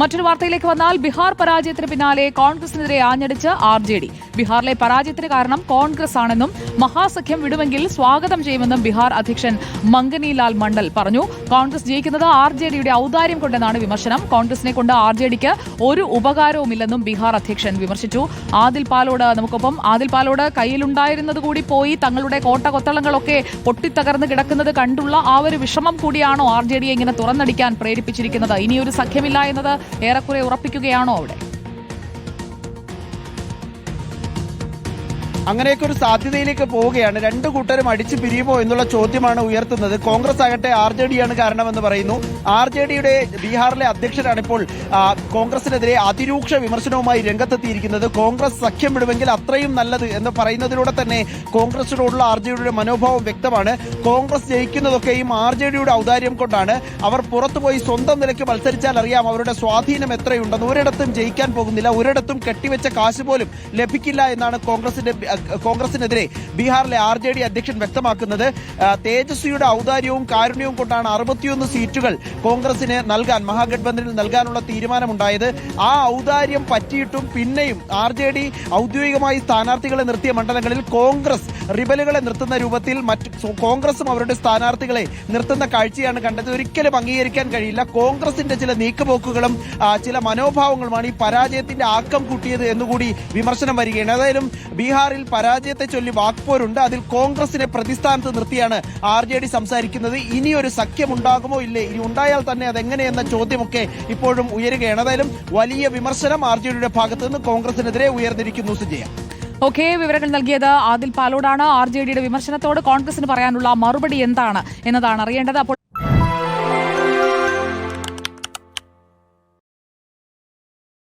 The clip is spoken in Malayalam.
മറ്റൊരു വാർത്തയിലേക്ക് വന്നാൽ ബീഹാർ പരാജയത്തിന് പിന്നാലെ കോൺഗ്രസിനെതിരെ ആഞ്ഞടിച്ച് ആർ ജെ ഡി ബീഹാറിലെ പരാജയത്തിന് കാരണം കോൺഗ്രസ് ആണെന്നും മഹാസഖ്യം വിടുമെങ്കിൽ സ്വാഗതം ചെയ്യുമെന്നും ബീഹാർ അധ്യക്ഷൻ മംഗനിലാൽ മണ്ഡൽ പറഞ്ഞു. കോൺഗ്രസ് ജയിക്കുന്നത് ആർ ജെ ഡിയുടെ ഔദാര്യം കൊണ്ടെന്നാണ് വിമർശനം. കോൺഗ്രസിനെ കൊണ്ട് ആർ ജെ ഡിക്ക് ഒരു ഉപകാരവുമില്ലെന്നും ബീഹാർ അധ്യക്ഷൻ വിമർശിച്ചു. ആദിൽ പാലോട് നമുക്കൊപ്പം ആദിൽ പാലോട് കയ്യിലുണ്ടായിരുന്നത് കൂടി പോയി. തങ്ങളുടെ കോട്ട കൊത്തളങ്ങളൊക്കെ പൊട്ടിത്തകർന്ന് കിടക്കുന്നത് കണ്ടുള്ള ആ ഒരു വിഷമം കൂടിയാണോ ആർ ജെ ഡിയെ ഇങ്ങനെ തുറന്നടിക്കാൻ പ്രേരിപ്പിച്ചിരിക്കുന്നത്? ഇനിയൊരു സഖ്യമില്ല എന്നത് ഏറെക്കുറെ ഉറപ്പിക്കുകയാണോ അവിടെ? അങ്ങനെയൊക്കെ ഒരു സാധ്യതയിലേക്ക് പോവുകയാണ്. രണ്ടു കൂട്ടരും അടിച്ചു പിരിയുമോ എന്നുള്ള ചോദ്യമാണ് ഉയർത്തുന്നത്. കോൺഗ്രസ് ആകട്ടെ ആർ ജെ ഡിയാണ് കാരണമെന്ന് പറയുന്നു. ആർ ജെ ഡിയുടെ ബീഹാറിലെ അധ്യക്ഷനാണ് ഇപ്പോൾ കോൺഗ്രസിനെതിരെ അതിരൂക്ഷ വിമർശനവുമായി രംഗത്തെത്തിയിരിക്കുന്നത്. കോൺഗ്രസ് സഖ്യം വിടുമെങ്കിൽ അത്രയും നല്ലത് എന്ന് പറയുന്നതിലൂടെ തന്നെ കോൺഗ്രസിനോടുള്ള ആർ ജെ ഡിയുടെ മനോഭാവം വ്യക്തമാണ്. കോൺഗ്രസ് ജയിക്കുന്നതൊക്കെയും ആർ ജെ ഡിയുടെ ഔദാര്യം കൊണ്ടാണ്. അവർ പുറത്തുപോയി സ്വന്തം നിലയ്ക്ക് മത്സരിച്ചാൽ അറിയാം അവരുടെ സ്വാധീനം എത്രയുണ്ടെന്ന്. ഒരിടത്തും ജയിക്കാൻ പോകുന്നില്ല. ഒരിടത്തും കെട്ടിവെച്ച കാശ് പോലും ലഭിക്കില്ല എന്നാണ് കോൺഗ്രസിന്റെ കോൺഗ്രസിനെതിരെ ബീഹാറിലെ ആർ ജെ ഡി അധ്യക്ഷൻ വ്യക്തമാക്കുന്നത് തേജസ്വിയുടെ ഔദാര്യവും കാരുണ്യവും കൊണ്ടാണ് അറുപത്തിയൊന്ന് സീറ്റുകൾ കോൺഗ്രസിന് നൽകാൻ മഹാഗഡ്ബന്ധനിൽ നൽകാനുള്ള തീരുമാനമുണ്ടായത്. ആ ഔദാര്യം പറ്റിയിട്ടും പിന്നെയും ആർ ജെ ഡി ഔദ്യോഗികമായി സ്ഥാനാർത്ഥികളെ നിർത്തിയ മണ്ഡലങ്ങളിൽ കോൺഗ്രസ് റിബലുകളെ നിർത്തുന്ന രൂപത്തിൽ മറ്റ് കോൺഗ്രസും അവരുടെ സ്ഥാനാർത്ഥികളെ നിർത്തുന്ന കാഴ്ചയാണ് കണ്ടത്. ഒരിക്കലും അംഗീകരിക്കാൻ കഴിയില്ല. കോൺഗ്രസിന്റെ ചില നീക്കുപോക്കുകളും ചില മനോഭാവങ്ങളുമാണ് ഈ പരാജയത്തിന്റെ ആക്കം കൂട്ടിയത് എന്നുകൂടി വിമർശനം വരികയാണ്. ഏതായാലും ബീഹാറിൽ പരാജയത്തെ ചൊല്ലി വാക്പോരുണ്ട്. അതിൽ കോൺഗ്രസിനെ പ്രതിസ്ഥാനത്ത് നിർത്തിയാണ് ആർ ജെ ഡി സംസാരിക്കുന്നത്. ഇനിയൊരു സഖ്യം ഉണ്ടാകുമോ ഇല്ലേ? ഇനി ഉണ്ടായാൽ തന്നെ അതെങ്ങനെയെന്ന ചോദ്യമൊക്കെ ഇപ്പോഴും ഉയരുകയാണ്. ഏതായാലും വലിയ വിമർശനം ആർ ജെ ഡിയുടെ ഭാഗത്ത് നിന്ന് കോൺഗ്രസിനെതിരെ ഉയർന്നിരിക്കുന്നു സുജയ. ഓക്കെ വിവരങ്ങൾ നൽകിയത് ആദിൽ പാലോടാണ്. ആർ ജെ ഡിയുടെ വിമർശനത്തോട് കോൺഗ്രസിന് പറയാനുള്ള മറുപടി എന്താണ് എന്നതാണ് അറിയേണ്ടത്. അപ്പോൾ